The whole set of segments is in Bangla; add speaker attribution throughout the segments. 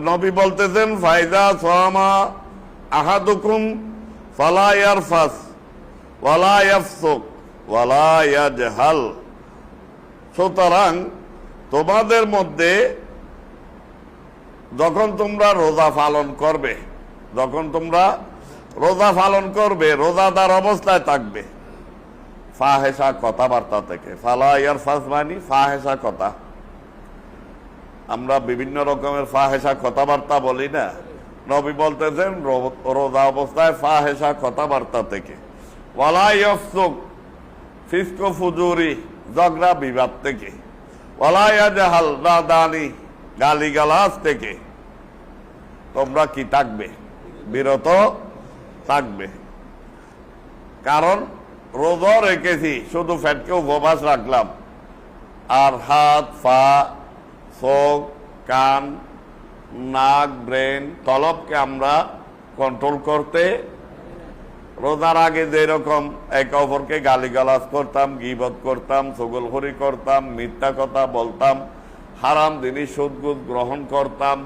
Speaker 1: নবী বলতেছেন সোয়ামা আহাদুকুম ফালা ইয়ারফাস, ওয়ালা ইয়াফসুক, ওয়ালা ইয়াজহাল। সুতরাং তোমাদের মধ্যে যখন তোমরা রোজা পালন করবে, যখন তোমরা রোজা পালন করবে, রোজাদার অবস্থায় থাকবে। ফাহেসা কথাবার্তা থেকে। ফালা ইয়ারফাস মানে ফাহেসা কথা। আমরা বিভিন্ন রকমের ফাহেসা কথাবার্তা বলি না। নবী বলতেছেন রোজা অবস্থায় ফাহেসা কথাবার্তা থেকে। ফিস্কো ফুজুরি, ঝগড়া বিবাদ থেকে। ওয়ালাইয়া গালিগালাজ থেকে। তোমরা কি থাকবে? বিরত থাকবে। কারণ রোজা রেখেছি, শুধু ফ্যাটকে উপবাস রাখলাম। আর হাত, পা চোখ কান, নাক, ব্রেন, তলবকে আমরা কন্ট্রোল করতে, রোজার আগে যেরকম একে অপরকে গালিগালাজ করতাম, গিবত করতাম, সগলখড়ি করতাম, মিথ্যা কথা বলতাম, হারাম জিনিস, সুদগুদ গ্রহণ করতাম।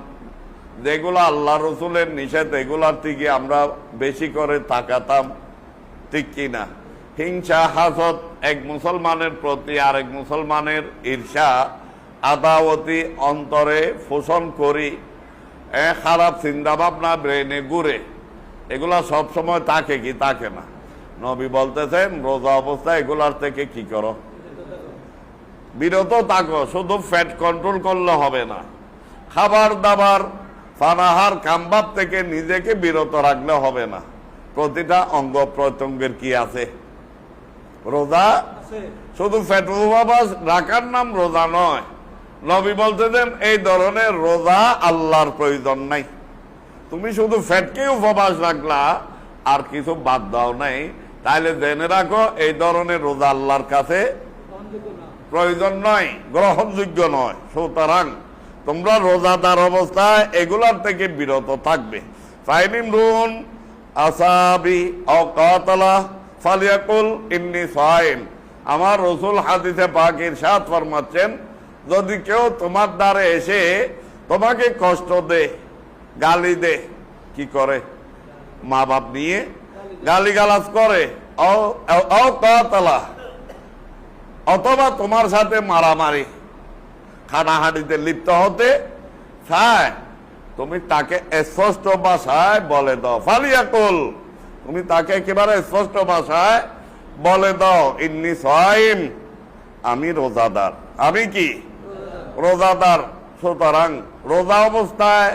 Speaker 1: যেগুলো আল্লাহ রসুলের নিষেধ, এগুলার থেকে আমরা বেশি করে তাকাতাম, ঠিক কিনা? হিংসা হাসত এক মুসলমানের প্রতি আরেক মুসলমানের ঈর্ষা আদাওয়াতি অন্তরে পোষণ করি খারাপ চিন্তা ভাবনা ব্রেনে ঘুরে। এগুলা সব সময় তাকে কি তাকে না। নবী বলতেছেন রোজা অবস্থায় এগুলার থেকে কি করো? বিরত থাকো শুধু ফ্যাট কন্ট্রোল করলে হবে না। খাবার দাবার ফানাহার কামবাব থেকে নিজেকে বিরত রাখলে হবে না। প্রতিটা অঙ্গ প্রত্যঙ্গের কি আছে? রোজা? শুধু ফ্যাট রাখার নাম রোজা নয়। নবী বলতেছেন, এই ধরনের রোজা আল্লাহর প্রয়োজন নাই। তুমি শুধু ফ্যাটকে উপবাস রাখলা, আর কিছু বাদ দাও নাই। তাহলে জেনে রাখো, এই ধরনের রোজা আল্লাহর কাছে প্রয়োজন নয়, গ্রহণযোগ্য নয়। সুতরাং তোমরা রোজাদার অবস্থায় এগুলার থেকে বিরত থাকবে। রুন আসাবি সাইম। আমার রসুল হাদিসে পাক ইরশাদ ফরমাচ্ছেন যদি কেউ তোমার দ্বারে এসে তোমাকে কষ্ট দে, গালি দে, কি করে? মা বাপ নিয়ে গালি গালাজ করে অথবা তোমার সাথে মারামারি। খানাহানিতে লিপ্ত হতে তুমি তাকে স্পষ্ট ভাষায় বলে দাও। ফালিয়াকুল, তুমি তাকে একেবারে স্পষ্ট ভাষায় বলে দাও। ইন্নি সাইম, আমি রোজাদার। আমি কি? রোজাদার সুতরাং রোজা অবস্থায়